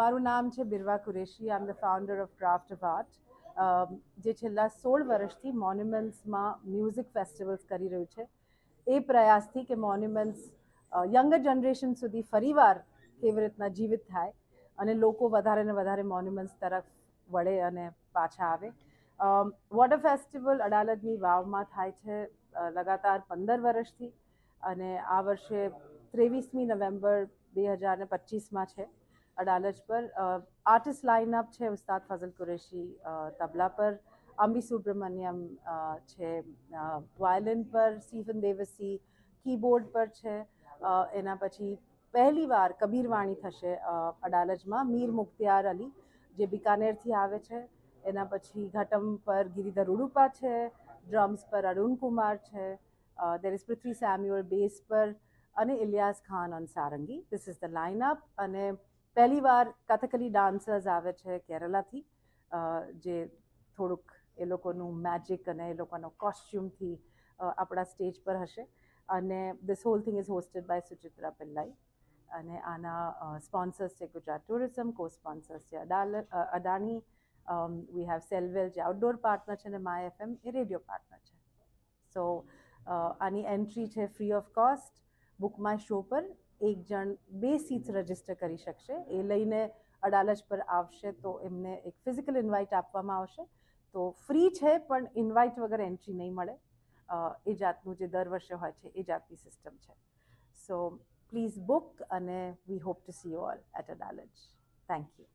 મારું નામ છે Birva Qureshi. I am the founder of craft of art જે છેલ્લા સોળ વર્ષથી મોન્યુમેન્ટ્સમાં મ્યુઝિક ફેસ્ટિવલ્સ કરી રહ્યું છે. એ પ્રયાસથી કે મોન્યુમેન્ટ્સ યંગર જનરેશન સુધી ફરીવાર કેવી રીતના જીવિત થાય અને લોકો વધારે ને વધારે મોન્યુમેન્ટ્સ તરફ વળે અને પાછા આવે. વોટર ફેસ્ટિવલ અડાલજની વાવમાં થાય છે લગાતાર પંદર વર્ષથી અને આ વર્ષે ત્રેવીસમી નવેમ્બર બે હજાર ને પચીસમાં છે. અડાલજ પર આર્ટિસ્ટ લાઇનઅપ છે ઉસ્તાદ ફઝલ કુરેશી તબલા પર અંબી સુબ્રમણ્યમ છે વાયલિન પર સ્ટીફન દેવસી કીબોર્ડ પર છે એના પછી પહેલીવાર કબીરવાણી થશે અડાલજમાં મીર મુખ્તિયાર અલી જે બિકાનેરથી આવે છે એના પછી ઘટમ પર ગિરિધર ઉડુપા છે ડ્રમ્સ પર અરુણ કુમાર છે there is Prithvi Samuel bass પર અને Ilyas Khan on sarangi this is the lineup અને પહેલીવાર કથકલી ડાન્સર્સ આવે છે કેરલાથી જે થોડુંક એ લોકોનું મેજિક અને એ લોકોનો કોસ્ચ્યુમથી આપણા સ્ટેજ પર હશે. અને this whole thing is hosted by Suchitra Pillai અને આના સ્પોન્સર્સ છે ગુજરાત ટુરિઝમ કો સ્પોન્સર્સ છે અદાણી વી હેવ સેલવેલ જે આઉટડોર પાર્ટનર છે, અને માય એફએમ એ રેડિયો પાર્ટનર છે. સો આની એન્ટ્રી છે free of cost book my show પર. એક જણ બે સીટ્સ રજિસ્ટર કરી શકશે. એ લઈને અડાલજ પર આવશે તો એમને એક ફિઝિકલ ઇન્વાઇટ આપવામાં આવશે. તો ફ્રી છે, પણ ઇન્વાઇટ વગર એન્ટ્રી નહીં મળે. એ જાતનું જે દર વર્ષે હોય છે, એ જાતની સિસ્ટમ છે. સો પ્લીઝ બુક અને we hope to see you all at Adalaj thank you